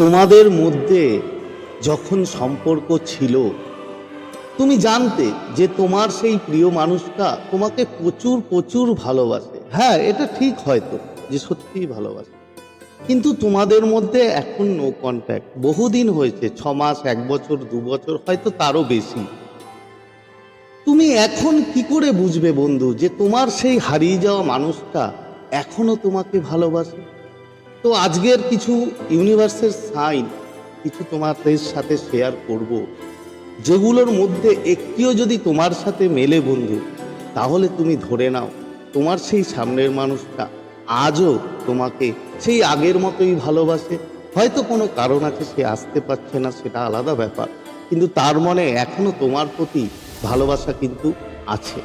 তোমাদের মধ্যে যখন সম্পর্ক ছিল, তুমি জানতে যে তোমার সেই প্রিয় মানুষটা তোমাকে প্রচুর প্রচুর ভালোবাসে। হ্যাঁ এটা ঠিক হয়তো যে সত্যিই ভালোবাসে। কিন্তু তোমাদের মধ্যে এখন নো কন্ট্যাক্ট বহুদিন হয়েছে, ছ মাস, এক বছর, দু বছর, হয়তো তারও বেশি। তুমি এখন কি করে বুঝবে বন্ধু যে তোমার সেই হারিয়ে যাওয়া মানুষটা এখনও তোমাকে ভালোবাসে? তো আজকের কিছু ইউনিভার্সের সাইন কিছু তোমাদের সাথে শেয়ার করব। যেগুলোর মধ্যে একটিও যদি তোমার সাথে মেলে বন্ধু, তাহলে তুমি ধরে নাও, তোমার সেই সামনের মানুষটা আজও তোমাকে সেই আগের মতোই ভালোবাসে। হয়তো কোনো কারণ আছে, সে আসতে পারছে না, সেটা আলাদা ব্যাপার। কিন্তু তার মনে এখনও তোমার প্রতি ভালোবাসা কিন্তু আছে।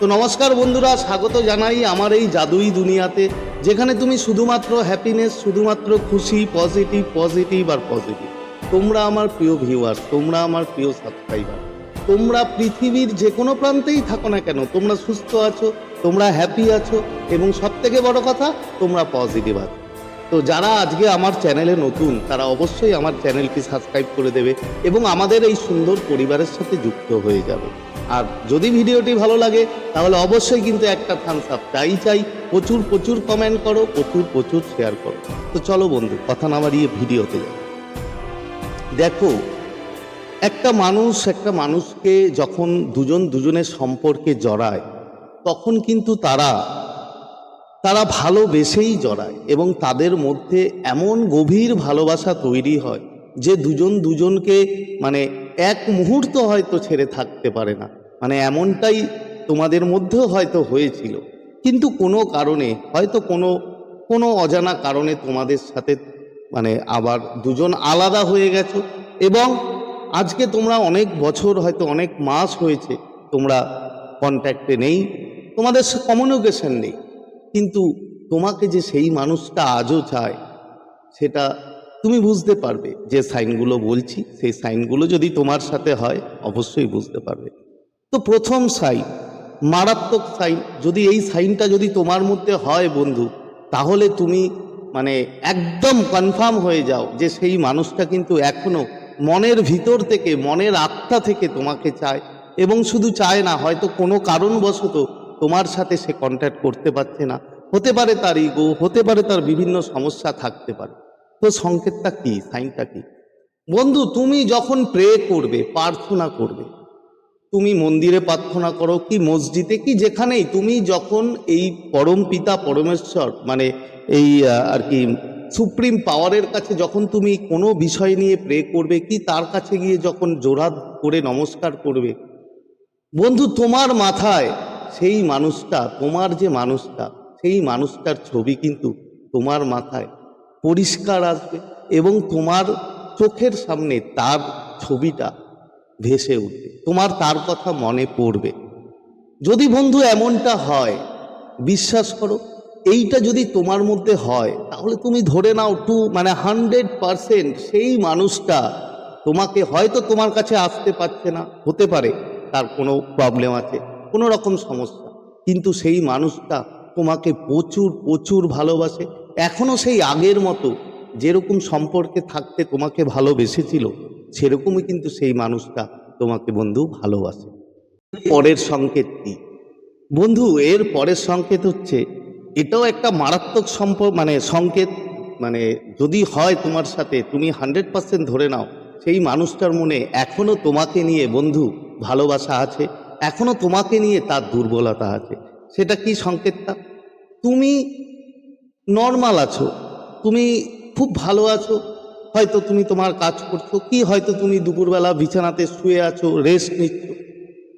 তো নমস্কার বন্ধুরা, স্বাগত জানাই আমার এই জাদুই দুনিয়াতে। যেখানে তুমি শুধুমাত্র হ্যাপিনেস শুধুমাত্র খুশি পজিটিভ পজিটিভ আর পজিটিভ তোমরা আমার প্রিয় ভিউয়ার তোমরা আমার প্রিয় সাবস্ক্রাইবার তোমরা পৃথিবীর যে কোনো প্রান্তেই থাকো না কেন, তোমরা সুস্থ আছো, তোমরা হ্যাপি আছো, এবং সবথেকে বড় কথা, তোমরা পজিটিভ আছো। তো যারা আজকে আমার চ্যানেলে নতুন, তারা অবশ্যই আমার চ্যানেলটি সাবস্ক্রাইব করে দেবে এবং আমাদের এই সুন্দর পরিবারের সাথে যুক্ত হয়ে যাবে। আর যদি ভিডিওটি ভালো লাগে, তাহলে অবশ্যই কিন্তু একটা থামস আপ চাই চাই। প্রচুর প্রচুর কমেন্ট করো, প্রচুর প্রচুর শেয়ার করো। তো চলো বন্ধু, কথা না বাড়িয়ে ভিডিওতে যাই। দেখো, একটা মানুষ, একটা মানুষকে যখন দুজন দুজনের সম্পর্কে জড়ায়, তখন কিন্তু তারা তারা ভালোবেসেই জড়ায় এবং তাদের মধ্যে এমন গভীর ভালোবাসা তৈরি হয় যে দুজন দুজনকে মানে এক মুহূর্ত হয়তো ছেড়ে থাকতে পারে না। মানে এমনটাই তোমাদের মধ্যেও হয়তো হয়েছিল। কিন্তু কোনো কারণে, হয়তো কোনো কোনো অজানা কারণে তোমাদের সাথে মানে আবার দুজন আলাদা হয়ে গেছো এবং আজকে তোমরা অনেক বছর, হয়তো অনেক মাস হয়েছে তোমরা কন্ট্যাক্টে নেই। তোমাদের কমিউনিকেশন নেই। কিন্তু তোমাকে যে সেই মানুষটা আজও চায়, সেটা তুমি বুঝতে পারবে। যে সাইনগুলো বলছি, সেই সাইনগুলো যদি তোমার সাথে হয়, অবশ্যই বুঝতে পারবে। তো প্রথম সাইন, মারাত্মক সাইন, যদি এই সাইনটা যদি তোমার মধ্যে হয় বন্ধু, তাহলে তুমি মানে একদম কনফার্ম হয়ে যাও যে সেই মানুষটা কিন্তু এখনও মনের ভিতর থেকে, মনের আত্মা থেকে তোমাকে চায় এবং শুধু চায় না, হয়তো কোনো কারণবশত তোমার সাথে সে কন্ট্যাক্ট করতে পারছে না। হতে পারে তার ইগো হতে পারে তার বিভিন্ন সমস্যা থাকতে পারে। তো সংকেতটা কি সাইনটা কি? বন্ধু, তুমি যখন প্রে করবে, প্রার্থনা করবে, তুমি মন্দিরে প্রার্থনা করো কি, মসজিদে কি, যেখানেই, তুমি যখন এই পরম পিতা, পরমেশ্বর মানে এই আর কি, সুপ্রিম পাওয়ারের কাছে যখন তুমি কোনো বিষয় নিয়ে প্রে করবে কি, তার কাছে গিয়ে যখন জোড়া করে নমস্কার করবে, বন্ধু, তোমার মাথায় সেই মানুষটা, তোমার যে মানুষটা, সেই মানুষটার ছবি কিন্তু তোমার মাথায় পরিষ্কার আসবে এবং তোমার চোখের সামনে তার ছবিটা ভেসে উঠবে। তোমার তার কথা মনে পড়বে। যদি বন্ধু এমনটা হয়, বিশ্বাস করো, এইটা যদি তোমার মধ্যে হয়, তাহলে তুমি ধরে নাও টু মানে হান্ড্রেড পারসেন্ট সেই মানুষটা তোমাকে হয়তো তোমার কাছে আসতে পারছে না, হতে পারে, তার কোনো প্রবলেম আছে। কোনো রকম সমস্যা। কিন্তু সেই মানুষটা তোমাকে প্রচুর প্রচুর ভালোবাসে। এখনও সেই আগের মতো যেরকম সম্পর্কে থাকতে তোমাকে ভালোবেসেছিল, সেরকমই কিন্তু সেই মানুষটা তোমাকে বন্ধু ভালোবাসে। পরের সংকেত কি? বন্ধু, এর পরের সংকেত হচ্ছে, এটাও একটা মারাত্মক সম্প মানে সংকেত মানে যদি হয় তোমার সাথে, তুমি হান্ড্রেড পার্সেন্ট ধরে নাও, সেই মানুষটার মনে এখনও তোমাকে নিয়ে বন্ধু ভালোবাসা আছে। এখনও তোমাকে নিয়ে তার দুর্বলতা আছে। সেটা কি সংকেতটা? তুমি নর্মাল আছো, তুমি খুব ভালো আছো, হয়তো তুমি তোমার কাজ করছ, কি হয়তো তুমি দুপুরবেলা বিছানাতে শুয়ে আছো রেস্ট নিচ্ছ।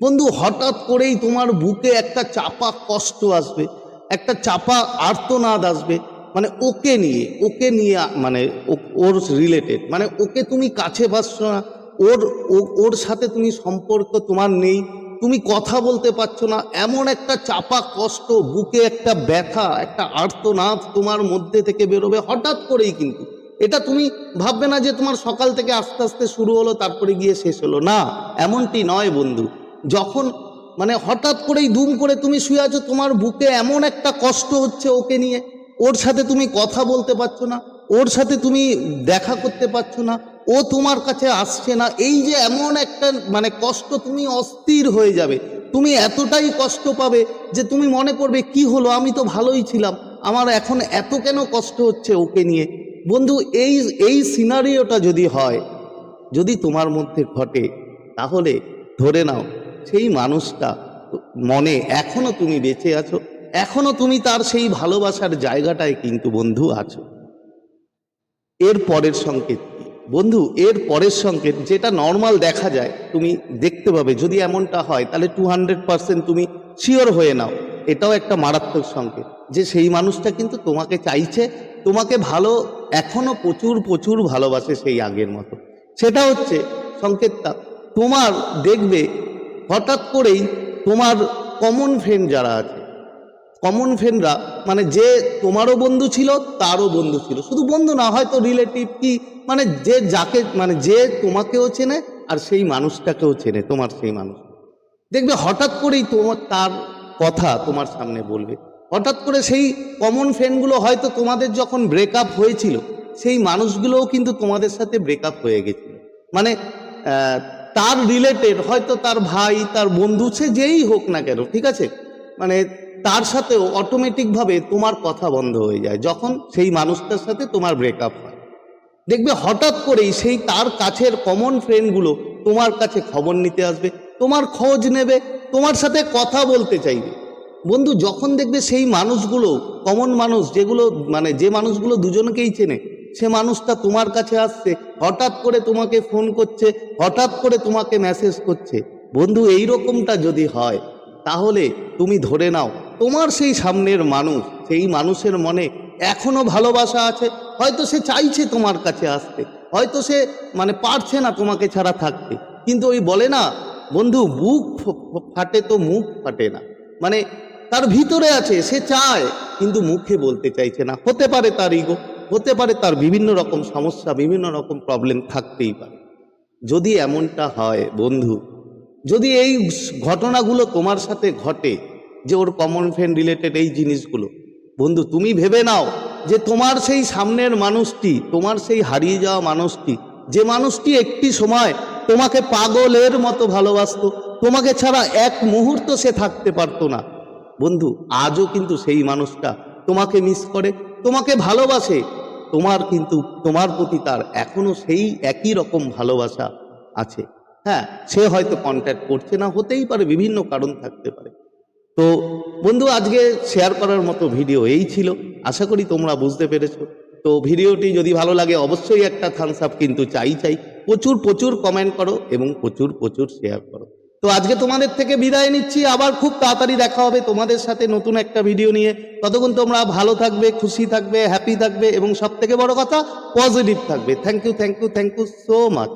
বন্ধু, হঠাৎ করেই তোমার বুকে একটা চাপা কষ্ট আসবে, একটা চাপা আর্তনাদ আসবে। মানে ওকে নিয়ে ওকে নিয়ে মানে ওর রিলেটেড মানে ওকে তুমি কাছে পাচ্ছ না, ওর ওর সাথে তুমি সম্পর্ক তোমার নেই তুমি কথা বলতে পারছ না, এমন একটা চাপা কষ্ট, বুকে একটা ব্যথা, একটা আর্তনাদ তোমার মধ্যে থেকে বেরোবে হঠাৎ করেই কিন্তু। এটা তুমি ভাববে না যে তোমার সকাল থেকে আস্তে আস্তে শুরু হলো, তারপরে গিয়ে শেষ হলো। না, এমনটি নয় বন্ধু। যখন মানে হঠাৎ করেই দুম করে তুমি শুয়ে আছো, তোমার বুকে এমন একটা কষ্ট হচ্ছে ওকে নিয়ে। ওর সাথে তুমি কথা বলতে পারছ না, ওর সাথে তুমি দেখা করতে পারছ না ও তোমার কাছে আসছে না, এই যে এমন একটা মানে কষ্ট তুমি অস্থির হয়ে যাবে। তুমি এতটাই কষ্ট পাবে যে তুমি মনে করবে কি হলো? আমি তো ভালোই ছিলাম। আমার এখন এত কেন কষ্ট হচ্ছে ওকে নিয়ে? বন্ধু, এই এই সিনারিওটা যদি হয়, যদি তোমার মধ্যে ঘটে, তাহলে ধরে নাও, সেই মানুষটা মনে এখনও তুমি বেঁচে আছো, এখনও তুমি তার সেই ভালোবাসার জায়গাটায় কিন্তু বন্ধু আছো। এর পরের সংকেত বন্ধু, এর পরের সংকেত, যেটা নর্মাল দেখা যায়, তুমি দেখতে পাবে। যদি এমনটা হয়, তাহলে টু হান্ড্রেড পার্সেন্ট তুমি শিওর হয়ে নাও। এটাও একটা মারাত্মক সংকেত যে সেই মানুষটা কিন্তু তোমাকে চাইছে, তোমাকে ভালো, এখনও প্রচুর প্রচুর ভালোবাসে সেই আগের মতো। সেটা হচ্ছে সংকেতটা। তোমার দেখবে হঠাৎ করেই তোমার কমন ফ্রেন্ড যারা আছে কমন ফ্রেন্ডরা মানে যে তোমারও বন্ধু ছিল, তারও বন্ধু ছিল। শুধু বন্ধু না, হয়তো রিলেটিভ কি মানে যে যাকে মানে যে তোমাকেও চেনে আর সেই মানুষটাকেও চেনে, তোমার সেই মানুষ। দেখবে হঠাৎ করেই তোমার, তার কথা তোমার সামনে বলবে। হঠাৎ করে সেই কমন ফ্রেন্ডগুলো হয়তো তোমাদের যখন ব্রেকআপ হয়েছিল, সেই মানুষগুলোও কিন্তু তোমাদের সাথে ব্রেকআপ হয়ে গেছিল। মানে তার রিলেটেড হয়তো তার ভাই, তার বন্ধু, সে যেই হোক না কেন, ঠিক আছে? মানে তার সাথেও অটোমেটিকভাবে তোমার কথা বন্ধ হয়ে যায়। যখন সেই মানুষটার সাথে তোমার ব্রেকআপ হয়। দেখবে হঠাৎ করেই সেই তার কাছের কমন ফ্রেন্ডগুলো তোমার কাছে খবর নিতে আসবে, তোমার খোঁজ নেবে, তোমার সাথে কথা বলতে চাইবে। বন্ধু, যখন দেখবে সেই মানুষগুলো কমন মানুষ যেগুলো মানে যে মানুষগুলো দুজনকেই চেনে, সে মানুষটা তোমার কাছে আসছে, হঠাৎ করে তোমাকে ফোন করছে, হঠাৎ করে তোমাকে মেসেজ করছে। বন্ধু এই রকমটা যদি হয়, তাহলে তুমি ধরে নাও তোমার সেই সামনের মানুষ, সেই মানুষের মনে এখনও ভালোবাসা আছে? হয়তো সে চাইছে তোমার কাছে আসতে, হয়তো সে মানে পারছে না তোমাকে ছাড়া থাকতে। কিন্তু ওই বলে না, বন্ধু বুক ফাটে তো মুখ ফাটে না। মানে তার ভিতরে আছে, সে চায়, কিন্তু মুখে বলতে চাইছে না। হতে পারে তার ইগো হতে পারে তার বিভিন্ন রকম সমস্যা, বিভিন্ন রকম প্রবলেম থাকতেই পারে। যদি এমনটা হয়, বন্ধু, যদি এই ঘটনাগুলো তোমার সাথে ঘটে যে ওর কমন ফ্রেন্ড রিলেটেড এই জিনিসগুলো। বন্ধু, তুমি ভেবে নাও যে তোমার সেই সামনের মানুষটি, তোমার সেই হারিয়ে যাওয়া মানুষটি, যে মানুষটি একটি সময় তোমাকে পাগলের মতো ভালোবাসতো, তোমাকে ছাড়া এক মুহূর্ত সে থাকতে পারতো না। বন্ধু, আজও কিন্তু সেই মানুষটা তোমাকে মিস করে, তোমাকে ভালোবাসে। তোমার কিন্তু, তোমার প্রতি তার এখনও সেই একই রকম ভালোবাসা আছে। হ্যাঁ সে হয়তো কন্ট্যাক্ট করছে না, হতেই পারে, বিভিন্ন কারণ থাকতে পারে। তো বন্ধু, আজকে শেয়ার করার মতো ভিডিও এই ছিল। আশা করি তোমরা বুঝতে পেরেছ। তো ভিডিওটি যদি ভালো লাগে, অবশ্যই একটা থামস আপ কিন্তু চাই চাই। প্রচুর প্রচুর কমেন্ট করো এবং প্রচুর প্রচুর শেয়ার করো। তো আজকে তোমাদের থেকে বিদায় নিচ্ছি। আবার খুব তাড়াতাড়ি দেখা হবে তোমাদের সাথে নতুন একটা ভিডিও নিয়ে। ততক্ষণ তোমরা ভালো থাকবে, খুশি থাকবে হ্যাপি থাকবে এবং সব থেকে বড় কথা পজিটিভ থাকবে। Thank you thank you thank you so much